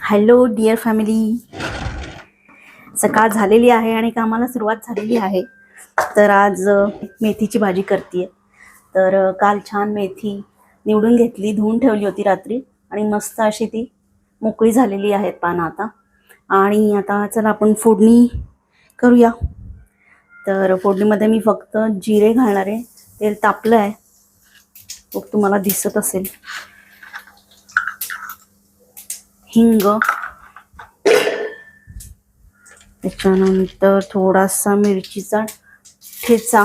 Hello dear family. सकाळ झालेली आहे आणि कामाला सुरुवात झालेली आहे. तर आज मेथीची भाजी करते तर काल छान मेथी निवडून घेतली धुवून ठेवली होती रात्री आणि मस्त अशी ती मोकळी झालेली आहेत पानं आता. आणि आता चला आपण फोडणी करूया. तर फोडणीमध्ये मी फक्त जिरे घालणार आहे. तेल तापलं आहे मग तुम्हाला दिसत असेल. हिंग. त्याच्यानंतर थोडासा मिरचीचा ठेचा.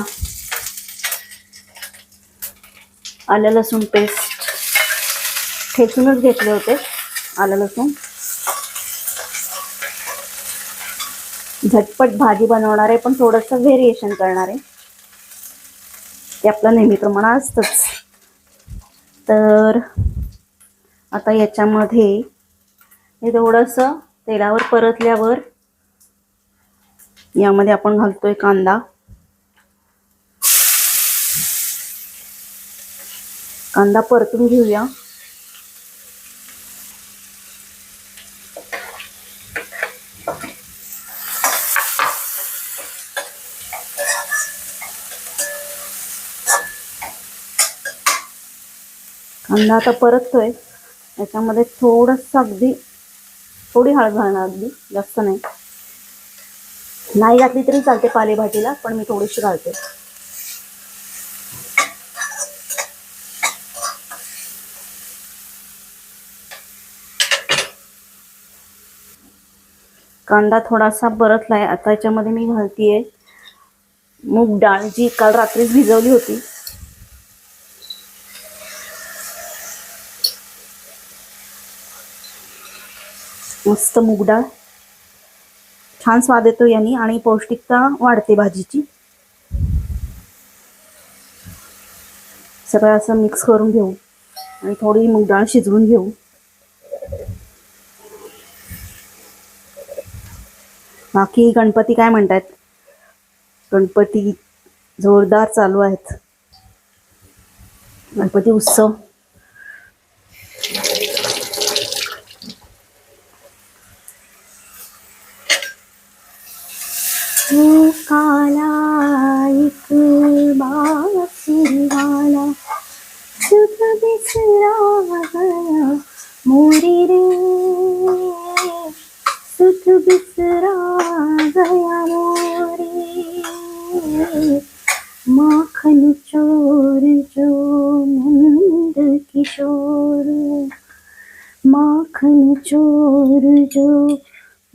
आलं लसूण पेस्ट ठेचूनच घेतले होते. आलं लसूण. झटपट भाजी बनवणार आहे पण थोडंसं व्हेरिएशन करणार. आहे ते आपलं नेहमीप्रमाणे असतंच. तर आता याच्यामध्ये हे थोडंसं तेलावर परतल्यावर यामध्ये आपण घालतोय कांदा. कांदा परतून घेऊया. कांदा आता परततोय. याच्यामध्ये थोडंसं अगदी थोडी हळद घालणार अगदी जास्त नाही. नाही घातली तरी चालते पालेभाजीला पण मी थोडीशी घालते. कांदा थोडासा परतलाय आता याच्यामध्ये मी घालतीये मूग डाळ जी काल रात्रीच भिजवली होती. मस्त मूग डाळ छान स्वाद येतो यांनी आणि पौष्टिकता वाढते भाजीची. सगळं असं मिक्स करून घेऊ. आणि थोडी मूग डाळ शिजवून घेऊ. बाकी गणपती काय म्हणतात गणपती जोरदार चालू आहेत. गणपती उत्सव वो काला एक बांसुरी वाला सुख बिसरा गया मोरी रे सुख बिसरा गया मोरी। माखन चोर जो नंद किशोर माखन चोर जो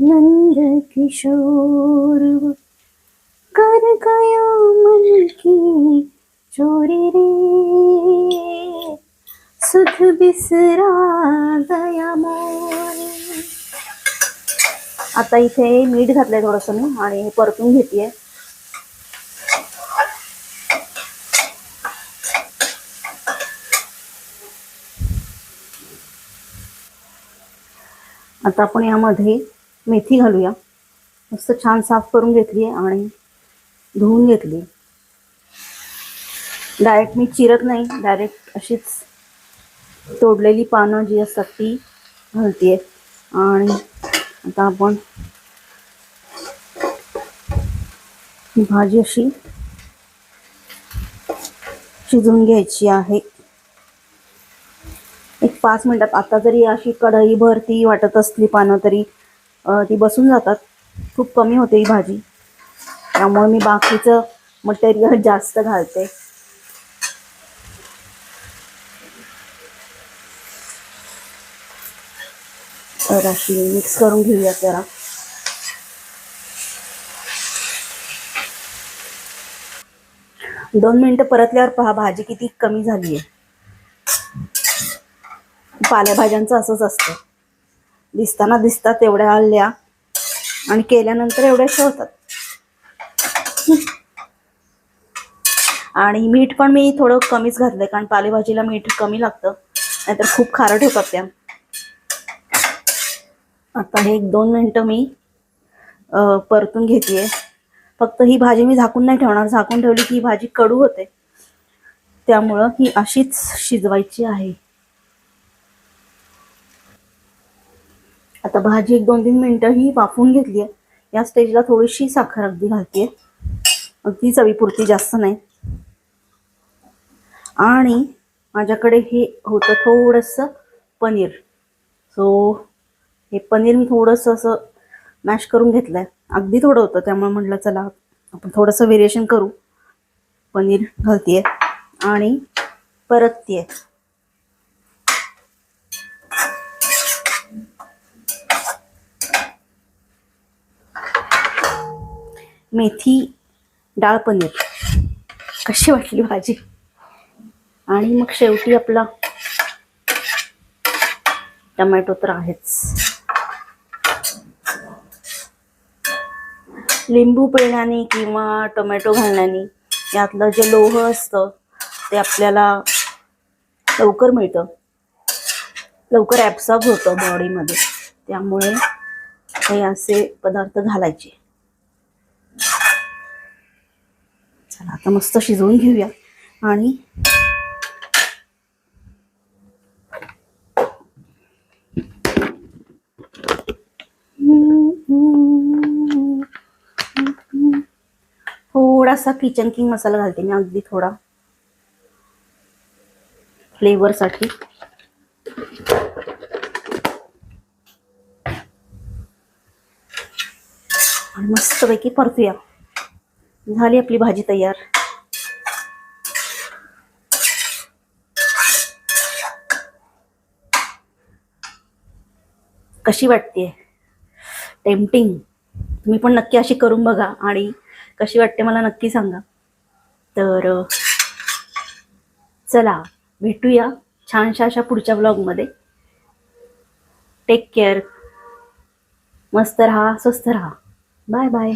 नंद किशोर। कर गया मन की चोरी रे सुख बिसरा दया मोरी. आता इथे मीठ घातलंय थोडंसं मी आणि हे परतून घेतेय. आता आपण यामध्ये मेथी घालूया. मस्त छान साफ करून घेतली आहे आणि धुवून घेतली डायरेक्ट मी चिरत नाही डायरेक्ट अशीच तोडलेली पानं जी असतात ती घालते आणि आता आपण भाजी अशी शिजवून घ्यायची आहे. एक पाच मिनिटात. आता जरी अशी कढई भरती वाटत असली पानं तरी ती बसून जातात. खूप कमी होते ही भाजी. त्यामुळे मी बाकीचं मटेरियल जास्त घालते. तर अशी मिक्स करून घेऊया जरा. दोन मिनिटं परतल्यावर पहा भाजी किती कमी झाली आहे पालेभाज्यांचं असंच असतं. दिसताना दिसतात तेवढ्या आल्या आणि केल्यानंतर एवढ्याशा होतात आणि मीठ पण मी थोडं कमीच घातलंय कारण पालेभाजीला मीठ कमी लागतं नाहीतर खूप खारट होतात त्या. आता हे एक दोन मिनटं मी परतून घेते फक्त ही भाजी मी झाकून नाही ठेवणार. झाकून ठेवली की ही भाजी कडू होते. त्यामुळं ही अशीच शिजवायची आहे. आता भाजी एक दोन तीन मिनटं ही वाफवून घेतली आहे या स्टेजला थोडीशी साखर अगदी घालते अगदी चवीपुरती जास्त नाही. आणि माझ्याकडे हे होतं थोडंसं पनीर. सो हे पनीर मी थोडंसं असं मॅश करून घेतलं आहे अगदी थोडं होतं त्यामुळे म्हटलं चला आपण थोडंसं व्हेरिएशन करू. पनीर घालते आणि परतते मेथी डाळ पनीर. कशी वाटली भाजी? आणि मग शेवटी आपला टमॅटो तर आहेच. लिंबू पिळण्याने किंवा टोमॅटो घालण्याने यातलं जे लोह असतं ते आपल्याला लवकर मिळतं. लवकर ॲब्सॉर्ब होतं बॉडीमध्ये त्यामुळे हे असे पदार्थ घालायचे. चला आता मस्त शिजवून घेऊया. आणि थोडासा किचन किंग मसाला घालते मी अगदी थोडा. फ्लेवरसाठी आणि मस्तपैकी परतूया. झाली आपली भाजी तयार. कशी वाटते टेम्पटिंग तुम्ही पण नक्की अशी करून बघा आणि कशी वाटते मला नक्की सांगा. तर चला भेटूया छानशा अशा पुढच्या ब्लॉगमध्ये टेक केअर मस्त राहा स्वस्त राहा. Bye bye